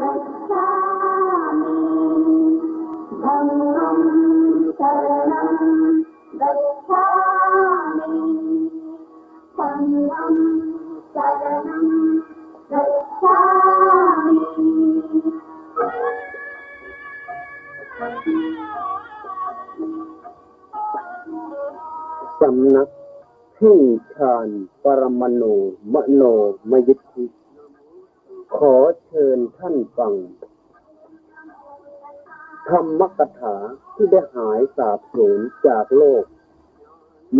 สำนักแห่งฌานปรมาณูมโนมยิทธิ ขอเชิญท่านฟังธรรมกถาที่ได้หายสาบสูญจากโลก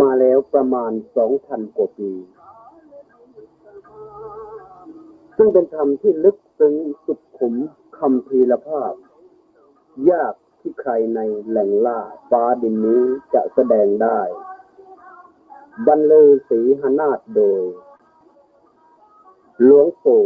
มาแล้วประมาณสองพันกว่าปี ซึ่งเป็นธรรมที่ลึกซึ้งสุดขุมคำพีรภาพ ยากที่ใครในแหล่งล่าฟ้าดินนี้จะแสดงได้ บรรลือศรีหนาฏโดย หลวงปู่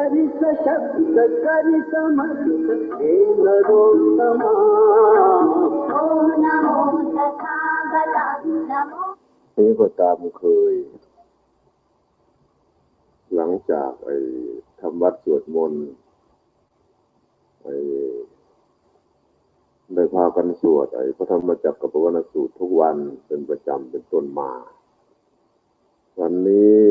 करि सशक्त करि समर्थ हे नरोत्तमा ॐ नमो तथागता नमो นี้ก็ตามเคย หลังจากไอ้ทำวัดสวดมนต์ไอ้ได้พากันสวดไอ้พระธรรมจักรกับพระวรรณสูตรทุกวันเป็นประจำเป็นต้นมา วันนี้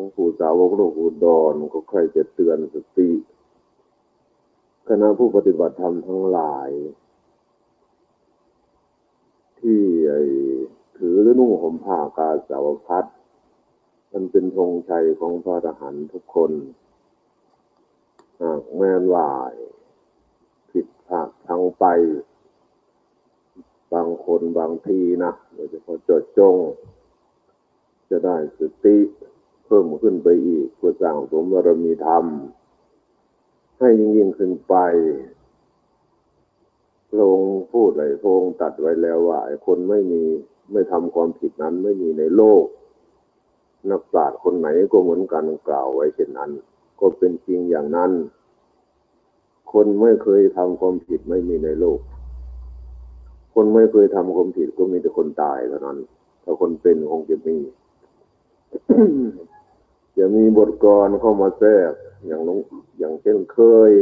หลวงปู่สาวกหลวงปู่ดอนก็ใครจะเตือนสติคณะผู้ปฏิบัติธรรมทั้งหลาย ที่ไอถือหรือนุ่งห่มผ้ากาสาวพัดมันเป็นธงชัยของพระอรหันต์ทุกคนหากแม่นวายผิดพลาดทางไป บางคนบางทีนะโดยเฉพาะจดจง จะได้สติ พิ่มขึ้นไปอีกเพื่อสร้างสมบารมีธรรม ให้ยิ่งยิ่งขึ้นไปพระองค์พูดเลยพระองค์ตัดไว้แล้วว่าคนไม่มีไม่ทำความผิดนั้นไม่มีในโลก นักปราชญ์คนไหนก็เหมือนกันกล่าวไว้เช่นนั้น ก็เป็นจริงอย่างนั้น คนไม่เคยทำความผิดไม่มีในโลก คนไม่เคยทำความผิดก็มีแต่คนตายเท่านั้น ถ้าคนเป็นคงจะมี จะมีบทกลอนเข้ามาแทรกอย่างลงอย่างเช่นเคย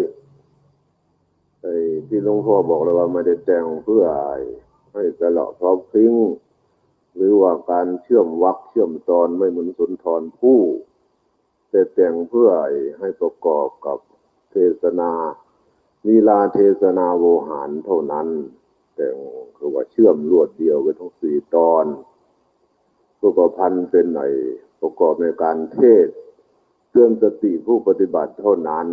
ไอ้ที่หลวงพ่อบอกเลยว่าไม่ได้แต่งเพื่อให้กระเลาะทอพริ้ง หรือว่าการเชื่อมวรรคเชื่อมตอนไม่เหมือนสุนทรผู้แต่แต่งเพื่อให้ประกอบกับเทศนาลีลาเทศนาโวหารเท่านั้น แต่งคือว่าเชื่อมรวดเดียวกันทั้งสี่ตอนประกอบพันเป็นไหน ประกอบในการเทศเตือนสติผู้ปฏิบัติเท่านั้น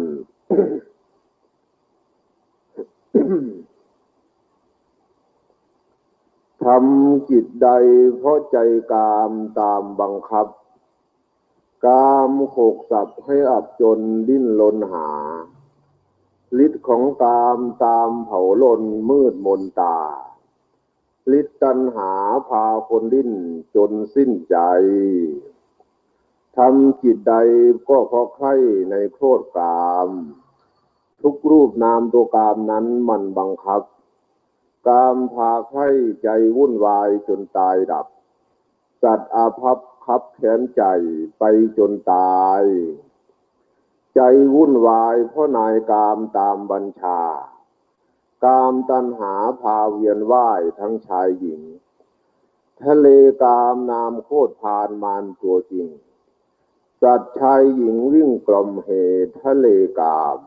ทำจิตใดเพราะใจกามตามบังคับ กามโขกสับให้อับจนดิ้นรนหาฤทธิ์ของกามตามเผาลนมืดมนตาฤทธิ์ตัณหาพาคนดิ้นจนสิ้นใจ ทำจิตใดก็พราะใครในโทษกาม ทุกรูปนามตัวกามนั้นมันบังคับ กามพาไข้ใจวุ่นวายจนตายดับ สัตว์อาภัพคับแขนใจไปจนตาย ใจวุ่นวายเพราะนายกามตามบัญชา กามตัณหาพาเวียนว่ายทั้งชายหญิง ทะเลกามนามโคตรพานมานตัวจริง สัตว์ชายหญิงวิ่งกลมเหตุทะเลกาม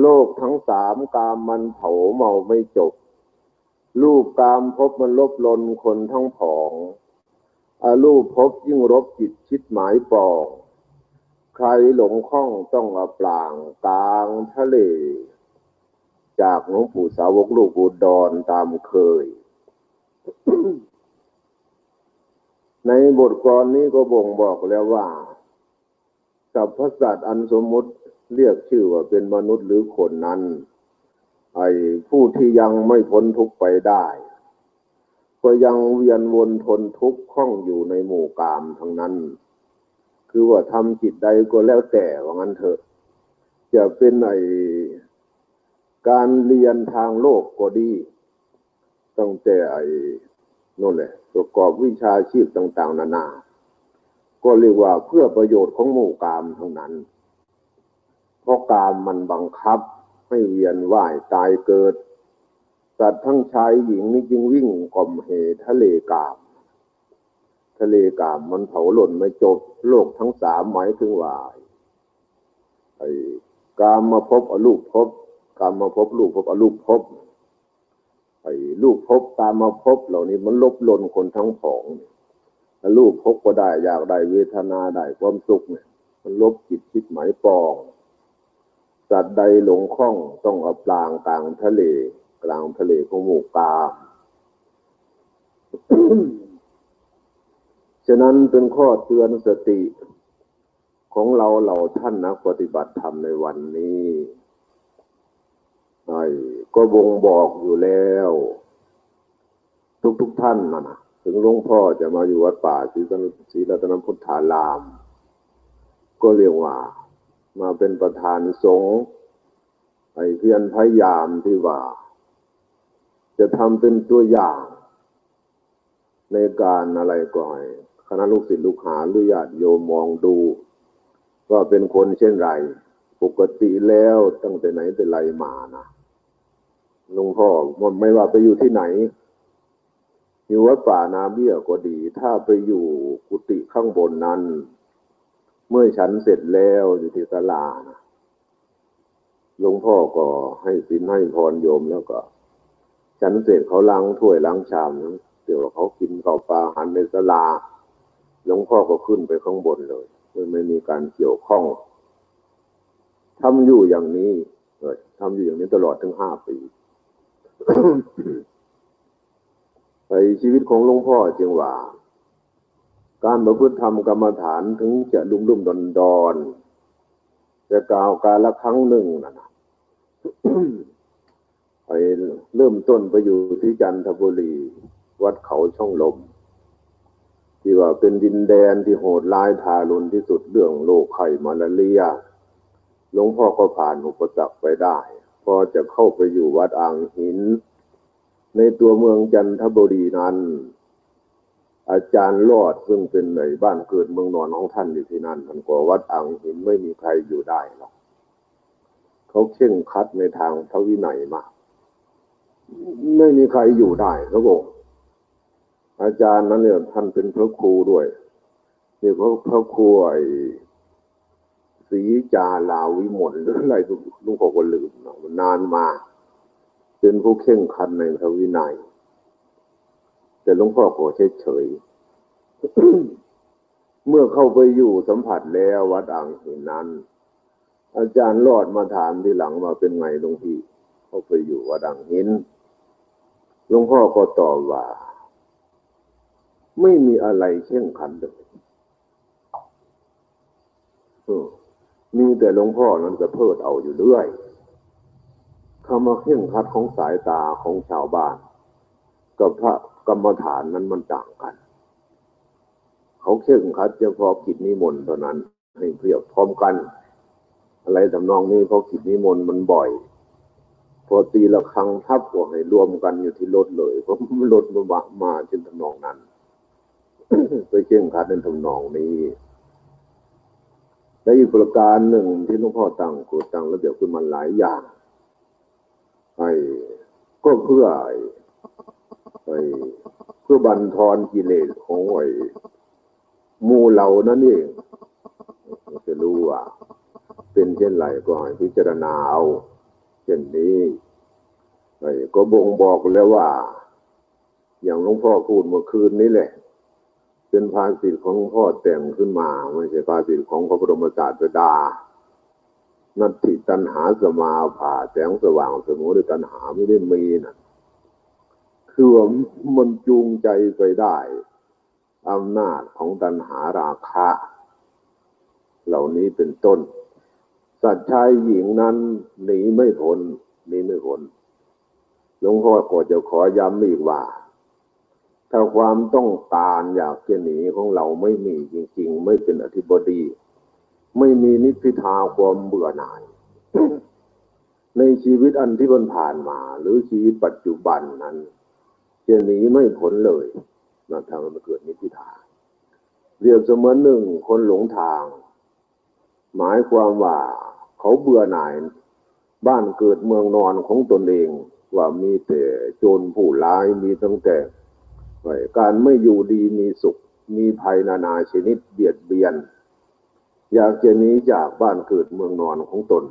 โลกทั้งสามกามมันเผาเมาไม่จบ รูปกามพบมันลบลนคนทั้งผองอารูปพบยิ่งรบจิตชิดหมายปอง ใครหลงข้องต้องอาปลางกลางทะเล จากหลวงปู่สาวกลูกอุดรตามเคย ในบทกลอนนี้ก็บ่งบอกแล้วว่ากับพระสัตว์อันสมมุติเรียกชื่อว่าเป็นมนุษย์หรือคนนั้น ไอ้ผู้ที่ยังไม่พ้นทุกข์ไปได้ ก็ยังเวียนวนทนทุกข์ข้องอยู่ในหมู่กามทั้งนั้น คือว่าทำจิตใดก็แล้วแต่ว่างั้นเถอะ จะเป็นไอ้การเรียนทางโลกก็ดี ตั้งแต่ไอ้ นั่นแหละ ประกอบวิชาชีพต่าง ๆ นานา ก็เรียกว่าเพื่อประโยชน์ของหมู่กามทั้งนั้น เพราะกามมันบังคับให้เวียนว่ายตายเกิด สัตว์ทั้งชายหญิงนี่จึงวิ่งกล่อมเหทะเลกาม ทะเลกามมันเผาหล่นไม่จบโลกทั้งสามหมายถึงว่าไอ้กามมาพบอรูปพบกามมาพบลูกพบอรูปพบ ไอ้ลูกพบตามมาพบเหล่านี้มันลบลนคนทั้งผองถ้าลูกพบก็ได้อยากได้เวทนาได้ความสุขเนี่ย มันลบจิตคิดหมายปอง สัตว์ใดหลงข้องต้องเอาปลางกลางทะเล กลางทะเลของหมู่กาฉะนั้นเป็นข้อเตือนสติของเราเหล่าท่านนักปฏิบัติธรรมในวันนี้ ไอ้ก็บ่งบอกอยู่แล้ว ทุกๆทท่านนะนะถึงหลวงพ่อจะมาอยู่วัดป่าศรีรัตนศรีรัตนพุทธาราม ก็เรียกว่า มาเป็นประธานสงฆ์ไอเพียรพยายามที่ว่า จะทำเป็นตัวอย่าง ในการอะไรก็ให้คณะลูกศิษย์ลูกหาหรือญาติโยมมองดูว่าเป็นคนเช่นไร ปกติแล้วตั้งแต่ไหนแต่ไรมานะ หลวงพ่อมไม่ว่าไปอยู่ที่ไหนอยู่วัดป่านาเบี้ยก็ดี ถ้าไปอยู่กุฏิข้างบนนั้น เมื่อฉันเสร็จแล้วอยู่ที่ศาลาหลวงพ่อก็ให้สินให้พรโยมแล้วก็ฉันเสร็จเขาล้างถ้วยล้างชามเดี๋ยวเขากินข้าวปลาอาหันในศาลาหลวงพ่อก็ขึ้นไปข้างบนเลยไม่มีการเกี่ยวข้องทำอยู่อย่างนี้เลยทำอยู่อย่างนี้ตลอดถึงห้าปี ในชีวิตของหลวงพ่อจึงว่า การประพฤติธรรมกรรมฐานถึงจะลุ่มลุ่มดอนดอนจะกล่าวการละครั้งหนึ่งนะนะไปเริ่มต้นไปอยู่ที่จันทบุรี วัดเขาช่องลม ที่ว่าเป็นดินแดนที่โหดร้ายทารุณที่สุดเรื่องโรคไข้มาลาเรียหลวงพ่อก็ผ่านอุปสรรคไปได้ พอจะเข้าไปอยู่วัดอ่างหิน ในตัวเมืองจันทบุรีนั้น อาจารย์รอดซึ่งเป็นในบ้านเกิดเมืองนอนของท่านอยู่ที่นั่นท่านก็วัดอ่างหินไม่มีใครอยู่ได้หรอกเขาเข่งคัดในทางพระวินัยมากไม่มีใครอยู่ได้เขาบอกอาจารย์นั้นเนี่ยท่านเป็นพระครูด้วยนี่พระพระครูไอ ศรีจาลาวิมลหรืออะไรลุงพ่อก็ลืมนาะมันนานมา เป็นผู้เข่งคัดในพระวินัย แต่หลวงพ่อก็เฉยเฉยเมื่อเข้าไปอยู่สัมผัสแล้ววัดอ่างหินนั้น อาจารย์รอดมาถามทีหลังว่าเป็นไงหลวงพี่ เข้าไปอยู่วัดอ่างหินหลวงพ่อก็ตอบว่า ไม่มีอะไรเข่งขันเลยเออ มีแต่หลวงพ่อนั้นก็เพิดเอาอยู่เรื่อยคำว่าเข่งคัดของสายตาของชาวบ้าน กับพระกรรมฐานนั้นมันต่างกัน เขาเข่งคัดเฉพาะกิจนิมนต์เท่านั้น ให้เพียบพร้อมกัน อะไรทำนองนี้เพราะกิจนิมนต์มันบ่อย พอตีละครั้งทับก็ให้รวมกันอยู่ที่รถเลยเพราะรถมามาจนทำนองนั้นไปเข่งคัดในทำนองนี้ และอีกประการหนึ่งที่หลวงพ่อตั้งกูตั้งระเบียบขึ้นมาหลายอย่างไอ้ก็เพื่อไอ้เพื่อบันทอนกิเลสของไอ้มูเหล่านั่นเองจะรู้ว่า เป็นเช่นไรก็ให้พิจารณาเอาเช่นนี้ไอ้ก็บ่งบอกแล้วว่า อย่างหลวงพ่อพูดเมื่อคืนนี้แหละ เป็นภาษิตของพ่อแต่งขึ้นมา ไม่ใช่ภาษิตของพระบรมศาสดา นัตถิตันหาสมาผ่าแสงสว่างสมุด้วยตันหาไม่ได้มีนะคือว่ามันจูงใจไปได้อำนาจของตันหาราคะ เหล่านี้เป็นต้น สัตว์ชายหญิงนั้นหนีไม่พ้นหนีไม่พ้นหลวงพ่อก็จะขอย้ำอีกว่า ถ้าความต้องการอยากจะหนีของเราไม่มีจริง ๆ ไม่เป็นอธิบดี ไม่มีนิพพิทาความเบื่อหน่าย ในชีวิตอันที่มันผ่านมา หรือชีวิตปัจจุบันนั้นจะหนีไม่พ้นเลยนะทางมันเกิดนิพพิทาเรียบเสมือนหนึ่งคนหลงทาง หมายความว่าเขาเบื่อหน่าย บ้านเกิดเมืองนอนของตนเองว่ามีแต่โจรผู้ร้ายมีตั้งแต่ การไม่อยู่ดีมีสุข มีภัยนานาชนิดเบียดเบียน อยากจะหนีจากบ้านเกิดเมืองนอนของตน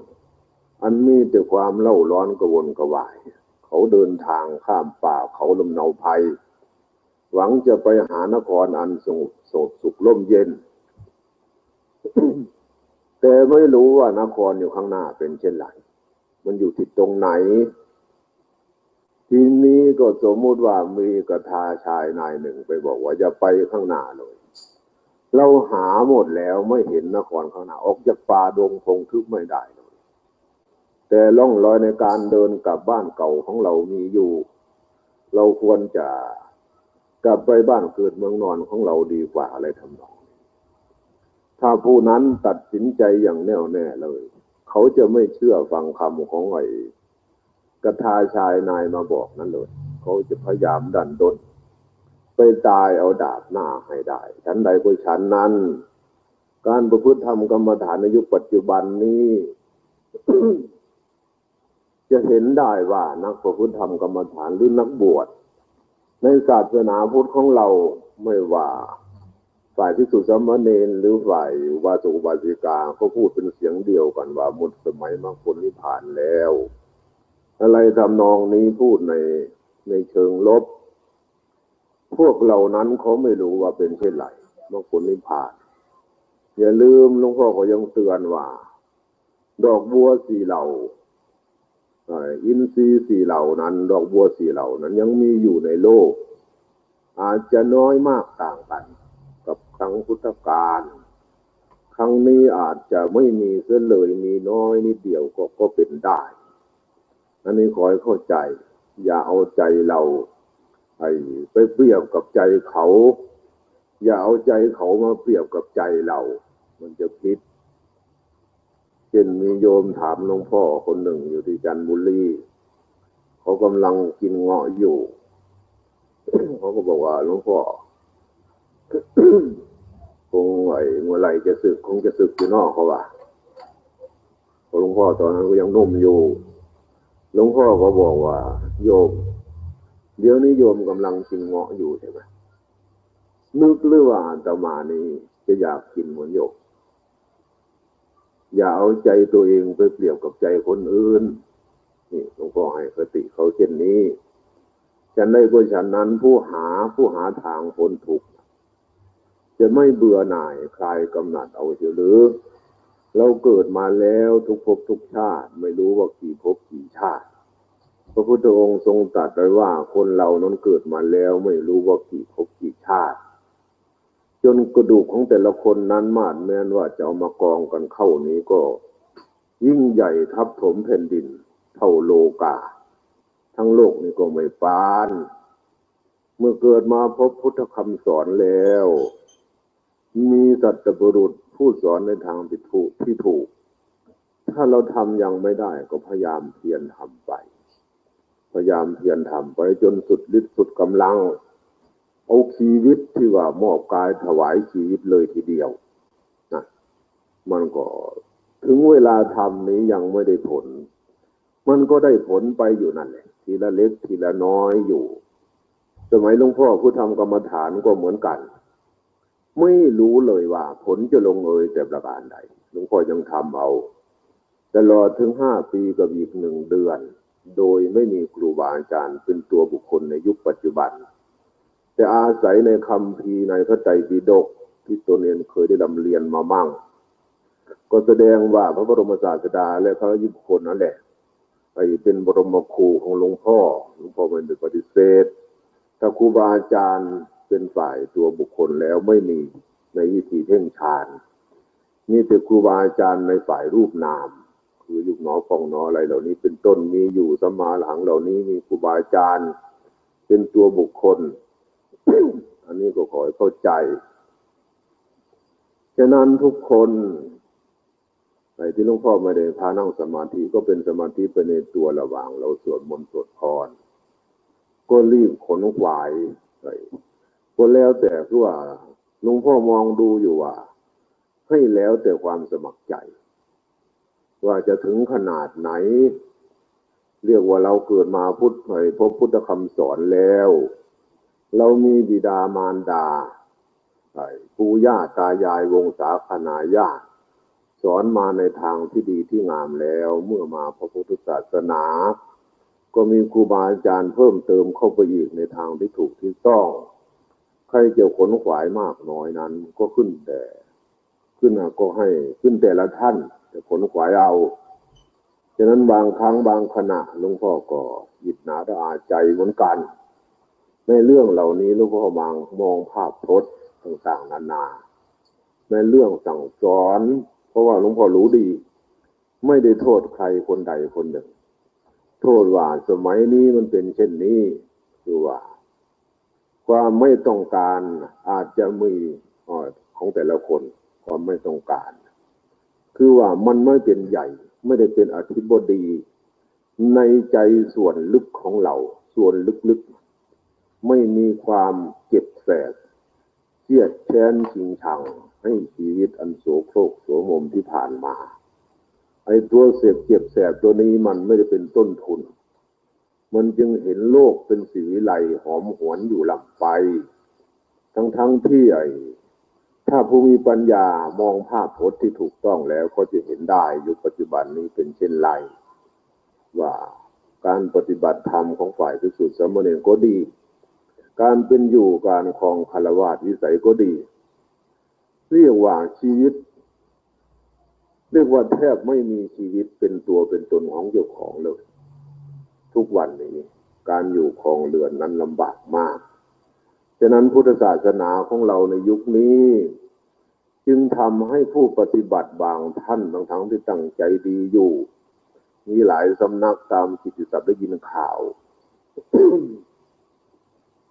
อันมีแต่ความเล่าร้อนกระวนกระวาย เขาเดินทางข้ามป่าเขาลำเนาภัย หวังจะไปหานครอันสงบสดสุขร่มเย็น แต่ไม่รู้ว่านครอยู่ข้างหน้าเป็นเช่นไรมันอยู่ที่ตรงไหน ทีนี้ก็สมมุติว่ามีกระทาชายนายหนึ่งไปบอกว่าจะไปข้างหน้าเลย เราหาหมดแล้วไม่เห็นนครข้างหน้า ออกจากป่าดงพงทึบไม่ได้เลย แต่ล่องรอยในการเดินกลับบ้านเก่าของเรามีอยู่ เราควรจะกลับไปบ้านเกิดเมืองนอนของเราดีกว่าอะไรทำนองถ้าผู้นั้นตัดสินใจอย่างแน่วแน่เลย เขาจะไม่เชื่อฟังคำของไอ้ กระทาชายนายมาบอกนั้นเลยเขาจะพยายามดันดนไปตายเอาดาบหน้าให้ได้ฉันใดก็ฉันนั้น การประพฤติธรรมกรรมฐานในยุคปัจจุบันนี้ จะเห็นได้ว่านักประพฤติธรรมกรรมฐานหรือนักบวช ในศาสนาพุทธของเราไม่ว่า ฝ่ายที่สุสามเณรหรือฝ่ายวาสุบาสิกาก็พูดเป็นเสียงเดียวกันว่าหมดสมัยมาคนนิพพานแล้ว อะไรทำนองนี้พูดในในเชิงลบ พวกเหล่านั้นเขาไม่รู้ว่าเป็นเช่นไรมาคนนิพพาน อย่าลืมหลวงพ่อก็ยังเตือนว่า ดอกบัวสีเหล่าอินทรีย์สี่เหล่านั้น ดอกบัวสี่เหล่านั้นยังมีอยู่ในโลก อาจจะน้อยมากต่างกัน กับครั้งพุทธกาลครั้งนี้อาจจะไม่มีเส้นเลยมีน้อยนิดเดียวก็ก็เป็นได้ อันนี้ขอให้เข้าใจ อย่าเอาใจเราไอ้ไปเปรียบกับใจเขา อย่าเอาใจเขามาเปรียบกับใจเรา มันจะผิดเช่นมีโยมถามหลวงพ่อคนหนึ่งอยู่ที่จันทบุรีเขากำลังกินเงาะอยู่เขาก็บอกว่าหลวงพ่อคงไหวเมื่อไหร่จะสึกคงจะสึกอยู่นอกเขาว่าหลวงพ่อตอนนั้นก็ยังนุ่มอยู่ หลวงพ่อก็บอกว่า โยม เดี๋ยวนี้โยมกำลังกินเงาะอยู่ใช่ไหมนึกหรือว่าอาตมานี้จะอยากกินเหมือนโยมอย่าเอาใจตัวเองไปเปรียบกับใจคนอื่น นี่หลวงพ่อให้คติเขาเช่นนี้ฉันได้ก็ฉันนั้นผู้หาผู้หาทางพ้นทุกข์จะไม่เบื่อหน่ายคลายกำหนัดเอาเสียหรือ เราเกิดมาแล้วทุกภพทุกชาติ ไม่รู้ว่ากี่ภพกี่ชาติ พระพุทธองค์ทรงตรัสไว้ว่าคนเรานั้นเกิดมาแล้วไม่รู้ว่ากี่ภพกี่ชาติ จนกระดูกของแต่ละคนนั้นมาดแม้นว่าจะเอามากองกันเข้านี้ก็ ยิ่งใหญ่ทับถมแผ่นดิน เท่าโลกา ทั้งโลกนี้ก็ไม่ปาน เมื่อเกิดมาพบพุทธคำสอนแล้ว มีสัตบุรุษ ผู้สอนในทางที่ถูกที่ถูก ถ้าเราทำยังไม่ได้ก็พยายามเพียรทำไป พยายามเพียรทำไปจนสุดฤทธิ์สุดกำลัง เอาชีวิตที่ว่ามอบกายถวายชีวิตเลยทีเดียวนะมันก็ถึงเวลาทำนี้ยังไม่ได้ผล มันก็ได้ผลไปอยู่นั่นแหละ ทีละเล็กทีละน้อยอยู่ สมัยหลวงพ่อผู้ทำกรรมฐานก็เหมือนกัน ไม่รู้เลยว่า ผลจะลงเอยแต่ประการใดหลวงพ่อยังทำเอาตลอดถึงห้าปีกับอีกหนึ่งเดือน โดยไม่มีครูบาอาจารย์เป็นตัวบุคคลในยุคปัจจุบันจะอาศัยในคำพีในพระไตรปิฎกที่ตัวเองเคยได้ลำเรียนมามั่ง ก็แสดงว่าพระบรมศาสดาและพระยุคลนั่นแหละไปเป็นบรมครูของหลวงพ่อหลวงพ่อไม่ได้ปฏิเสธ ถ้าครูบาอาจารย์ เป็นฝ่ายตัวบุคคลแล้วไม่มีในวิธีเพ่งฌานนี่แต่ครูบาอาจารย์ในฝ่ายรูปนาม คือยุคหนอฟองหนออะไรเหล่านี้ เป็นต้นมีอยู่สมาหลังเหล่านี้มีครูบาอาจารย์ เป็นตัวบุคคล อันนี้ก็ขอให้เข้าใจฉะนั้นทุกคนในที่หลวงพ่อไม่ได้พานั่งสมาธิก็เป็นสมาธิไปในตัวระหว่าง เราสวดมนต์สวดพรก็รีบขนขวายไป ก็แล้วแต่ที่ว่าหลวงพ่อมองดูอยู่ว่า ให้แล้วแต่ความสมัครใจ ว่าจะถึงขนาดไหน เรียกว่าเราเกิดมาพุทธไปพบพุทธคำสอนแล้ว เรามีบิดามารดาไอ้ปู่ย่าตายายวงศาคณาญาติสอนมาในทางที่ดีที่งามแล้ว เมื่อมาพระพุทธศาสนา ก็มีครูบาอาจารย์เพิ่มเติมเข้าไปอีกในทางที่ถูกที่ต้อง ใครจะขนขวายมากน้อยนั้น ก็ขึ้นแต่ ขึ้นก็ให้ขึ้นแต่ละท่าน แต่ขนขวายเอาฉะนั้นบางครั้งบางขณะหลวงพ่อก็หยิบหนาตาใจเหมือนกัน ในเรื่องเหล่านี้หลวงพ่อมองมองภาพพจน์ต่างๆนานา ในเรื่องสั่งสอน เพราะว่าหลวงพ่อรู้ดี ไม่ได้โทษใครคนใดคนหนึ่ง โทษว่าสมัยนี้มันเป็นเช่นนี้คือว่า ความไม่ต้องการอาจจะมีอของแต่ละคนความไม่ต้องการ คือว่ามันไม่เป็นใหญ่ ไม่ได้เป็นอธิบดี ในใจส่วนลึกของเรา ส่วนลึกๆ ไม่มีความเจ็บแสบเครียดแค้นชิงชัง ให้ชีวิตอันโสโครกโสมมที่ผ่านมา ไอ้ตัวเสพเจ็บแสบตัวนี้มันไม่ได้เป็นต้นทุน มันจึงเห็นโลกเป็นสีวิไลหอมหวนอยู่ลำไป ทั้งๆทที่ไอ้ถ้าผู้มีปัญญามองภาพพจน์ที่ถูกต้องแล้วก็จะเห็นได้ยุคปัจจุบันนี้เป็นเช่นไร ว่าการปฏิบัติธรรมของฝ่ายพิสุทธิสามเณรก็ดี การเป็นอยู่การครองคารวะวิสัยก็ดี เรียกว่าชีวิต เรียกว่าแทบไม่มีชีวิตเป็นตัวเป็นตนของเจ้าของเลย ทุกวันนี้ การอยู่ครองเรือนนั้นลำบากมาก ฉะนั้นพุทธศาสนาของเราในยุคนี้ จึงทำให้ผู้ปฏิบัติบางท่านบางทั้งที่ตั้งใจดีอยู่ มีหลายสำนักตามกิตติศัพท์ได้ยินข่าว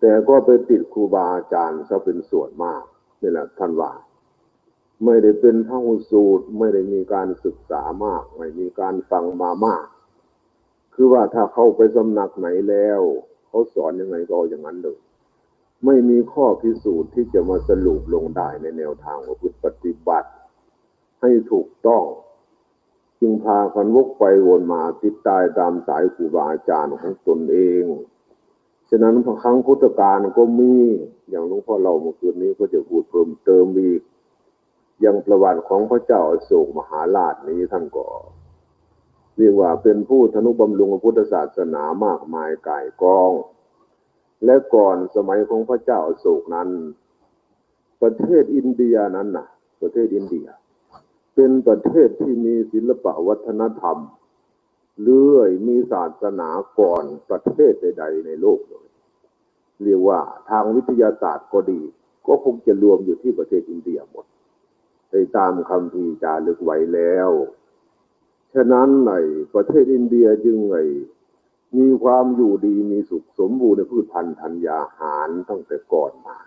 แต่ก็ไปติดครูบาอาจารย์ซะเป็นส่วนมากนี่แหละท่านว่าไม่ได้เป็นพระหูสูตร ไม่ได้มีการศึกษามาก ไม่มีการฟังมามาก คือว่าถ้าเข้าไปสำนักไหนแล้วเขาสอนยังไงก็เอาอย่างนั้นเลยไม่มีข้อพิสูจน์ที่จะมาสรุปลงได้ในแนวทางของพุทธปฏิบัติ ให้ถูกต้อง จึงพากันวกไปวนมาติดตายตามสายครูบาอาจารย์ของตนเอง ฉะนั้นพอครั้งพุทธกาลก็มีอย่างหลวงพ่อเราเมื่อคืนนี้ก็จะพูดเพิ่มเติมอีกอย่างประวัติของพระเจ้าอโศกมหาราชนี้ท่านก็ เรียกว่าเป็นผู้ธนุบำรุงพระพุทธศาสนามากมายกายกอง และก่อนสมัยของพระเจ้าอโศกนั้น ประเทศอินเดียนั้นนะประเทศอินเดีย เป็นประเทศที่มีศิลปวัฒนธรรม เลื่อยมีศาสนาก่อนประเทศใด ๆ ในโลกเลยเรียกว่าทางวิทยาศาสตร์ก็ดี ก็คงจะรวมอยู่ที่ประเทศอินเดียหมดไปตามคำพีจารึกไว้แล้ว ฉะนั้นในประเทศอินเดียจึงไงมีความอยู่ดีมีสุขสมบูรณ์ในพืชพันธุ์ธัญญาหารตั้งแต่ก่อนมา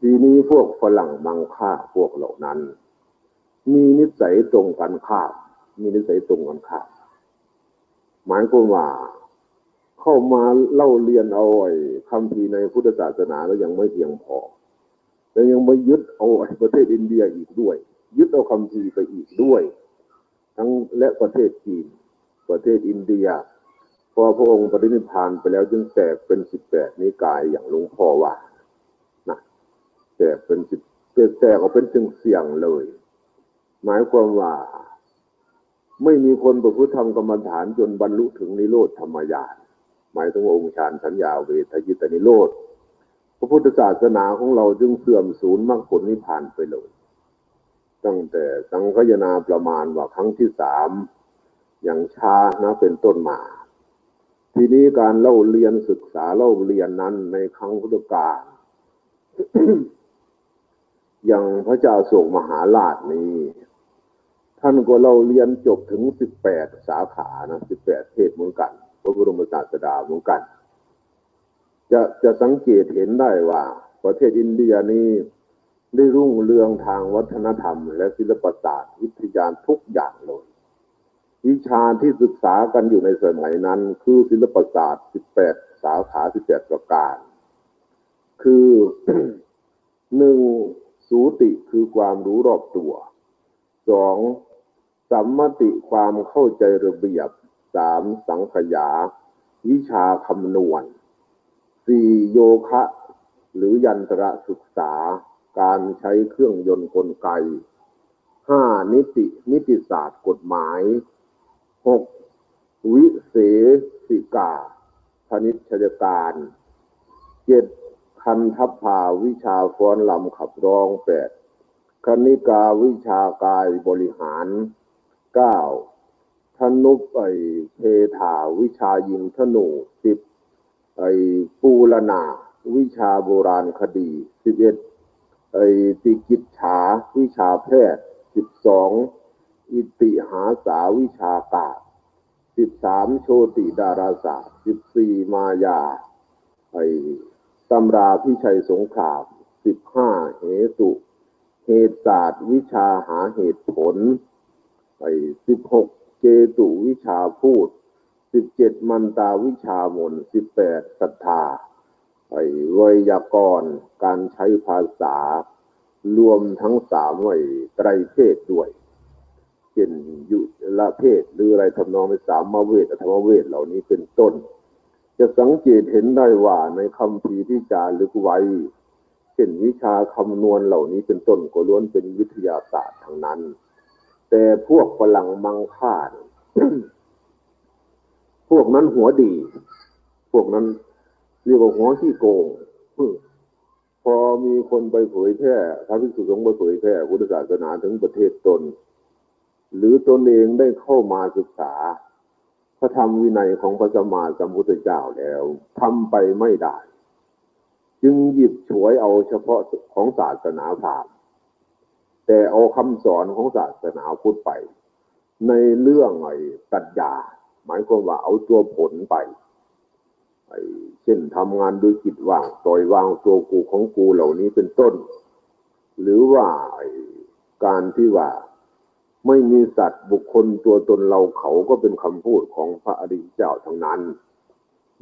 ทีนี้พวกฝรั่งมังค่าพวกเหล่านั้น มีนิสัยตรงกันข้ามมีนิสัยตรงกันข้ามหมายความว่าเข้ามาเล่าเรียนเอาไอ้คำพีในพุทธศาสนาแล้วยังไม่เพียงพอแล้วยังไมายึดเอาไอ้ประเทศอินเดียอีกด้วย ยึดเอาคำพีไปอีกด้วย ทั้งและประเทศจีน ประเทศอินเดีย พอพระองค์ปรินิพานไปแล้วจึงแตกเป็นสิบแปดนิกายอย่างหลวงพ่อว่านะแตกเป็นสิบแตกออกเป็นจึงเสี่ยงเลย หมายความว่า ไม่มีคนประพฤติธรรมกรรมฐานจนบรรลุถึงนิโรธธรรมญาณหมายถึงองค์ฌานสัญญาเวทยิตนิโรธพระพุทธศาสนาของเราจึงเสื่อมสูญมรรคผลนิพพานไปเลย ตั้งแต่สังคยนาประมาณว่าครั้งที่สามอย่างช้านะเป็นต้นมา ทีนี้การเล่าเรียนศึกษาเล่าเรียนนั้นในครั้งพุทธกาลอย่างพระเจ้าโศกมหาราชนี้ ท่านก็เราเรียนจบถึงสิบแปดสาขานะสิบแปดเทศเหมือนกันพระบรมศาสดาเหมือนกัน จะจะสังเกตเห็นได้ว่า ประเทศอินเดียนี้ ได้รุ่งเรืองทางวัฒนธรรม และศิลปศาสตร์วิทยาทุกอย่างเลย วิชาที่ศึกษากันอยู่ในสมัยนั้น คือศิลปศาสตร์ 18 สาขา 18 ประการ คือหนึ่งสูติคือความรู้รอบตัวสองสัมมติความเข้าใจระเบียบสามสังขยา วิชาคำนวณสี่โยคะ หรือยันตระศึกษา การใช้เครื่องยนต์กลไกห้านิตินิติศาสตร์กฎหมายหกวิเศษิกาพนิชยการเจ็ดคันทัพพาวิชาฟ้อนลำขับร้องแปดคณิกาวิชากายบริหารเก้าธนุปไอเพถาวิชายิงธนูสิบไอปูรณา วิชาโบราณคดีสิบเอ็ด ไอติกิจฉาวิชาแพทย์สิบสองอิติหาสาวิชากาสิบสามโชติดาราศาสตร์สิบสี่มายา ไอตำราพิชัยสงครามสิบห้าเหตุเหตุศาสตร์วิชาหาเหตุผลไปสิบหกเจตุวิชาพูดสิบเจ็ดมันตาวิชามนสิบแปดศรัทธา ไวยากรณ์การใช้ภาษารวมทั้งสามไว้ไตรเพศด้วย เช่นยุละเพศหรืออะไรทำนองในสามมาเวทธรรมเวทเหล่านี้เป็นต้น จะสังเกตเห็นได้ว่าในคำพีที่จารึกไว้ เช่นวิชาคำนวณเหล่านี้เป็นต้นก็ล้วนเป็นวิทยาศาสตร์ทั้งนั้น แต่พวกฝรั่งมังค่าพวกนั้นหัวดี พวกนั้น เรียกว่าหัวขี้โกงพอมีคนไปเผยแพร่พระภิกษุสงฆ์ไปเผยแพร่พุทธศาสนาถึงประเทศตน หรือตนเองได้เข้ามาศึกษา พระธรรมวินัยของพระสัมมาสัมพุทธเจ้าแล้วทำไปไม่ได้ จึงหยิบฉวยเอาเฉพาะของศาสนาพราหมณ์แต่เอาคำสอนของศาสนาพุทธไป ในเรื่องไอ้ปรัชญาหมายความว่าเอาตัวผลไป เช่นทำงานโดยจิตว่างปล่อยวางตัวกูของกูเหล่านี้เป็นต้น หรือว่าการที่ว่าไม่มีสัตว์บุคคลตัวตนเราเขาก็เป็นคำพูดของพระอริยเจ้าทั้งนั้น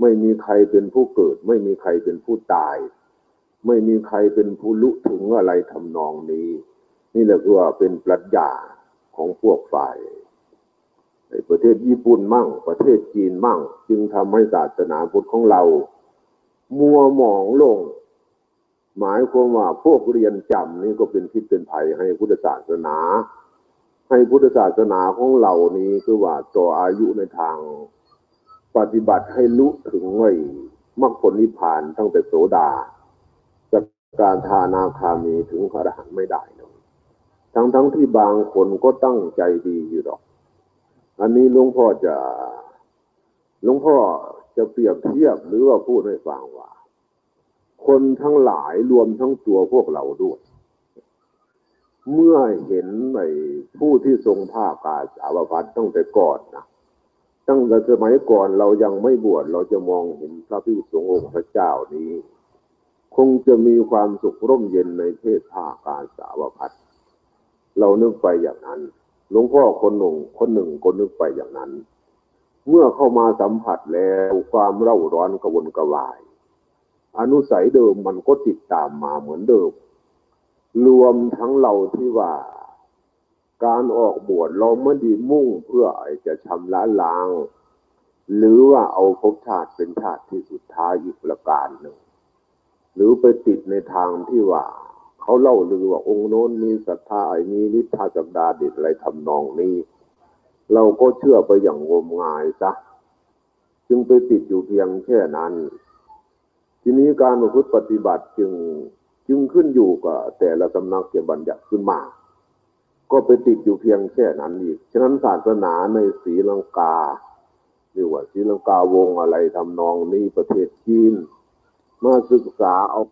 ไม่มีใครเป็นผู้เกิด ไม่มีใครเป็นผู้ตาย ไม่มีใครเป็นผู้ลุถึงอะไรทำนองนี้ นี่แหละคือว่าเป็นปรัชญาของพวกฝ่าย ประเทศญี่ปุ่นมั่ง ประเทศจีนมั่ง จึงทำให้ศาสนาพุทธของเรา มัวหมองลง หมายความว่าพวกเรียนจำนี่ก็เป็นพิษเป็นภัยให้พุทธศาสนา ให้พุทธศาสนาของเรานี้คือว่าต่ออายุในทางปฏิบัติให้ลุถึงไว้มรรคผลนิพพานตั้งแต่โสดาจากการทานาคามีถึงพระอรหันต์ไม่ได้เลยทั้งทั้งที่บางคนก็ตั้งใจดีอยู่หรอก อันนี้หลวงพ่อจะหลวงพ่อจะเปรียบเทียบหรือว่าพูดให้ฟังว่า คนทั้งหลายรวมทั้งตัวพวกเราด้วย เมื่อเห็นในผู้ที่ทรงผ้ากาสาวพัดตั้งแต่ก่อนนะตั้งแต่สมัยก่อนเรายังไม่บวชเราจะมองเห็นพระพิสุงองค์พระเจ้านี้ คงจะมีความสุขร่มเย็นในเพศผ้ากาสาวพัดเรานึกไปอย่างนั้น หลวงพ่อคนหนึ่งคนหนึ่งก็นึกไปอย่างนั้น เมื่อเข้ามาสัมผัสแล้วความเร่าร้อนกระวนกระวาย อนุสัยเดิมมันก็ติดตามมาเหมือนเดิม รวมทั้งเราที่ว่า การออกบวชเราไม่ไดีมุ่งเพื่อจะชำระล้าง หรือว่าเอาภพชาติเป็นชาติที่สุดท้ายอีกประการหนึ่ง หรือไปติดในทางที่ว่า เขาเล่าลือว่าองค์โน้นมีศรัทธาไอ้มีฤทธาจักดาด็ดอะไรทำนองนี้ เราก็เชื่อไปอย่างงมงายซะจึงไปติดอยู่เพียงแค่นั้น ทีนี้การประพฤติปฏิบัติจึงจึงขึ้นอยู่กับแต่ละสำนักจะบัญญัติขึ้นมา ก็ไปติดอยู่เพียงแค่นั้นอีก ฉะนั้นศาสนาในศรีลังกาเรียกว่าศรีลังกาวงอะไรทำนองนี้ประเทศจีน มาศึกษาเอา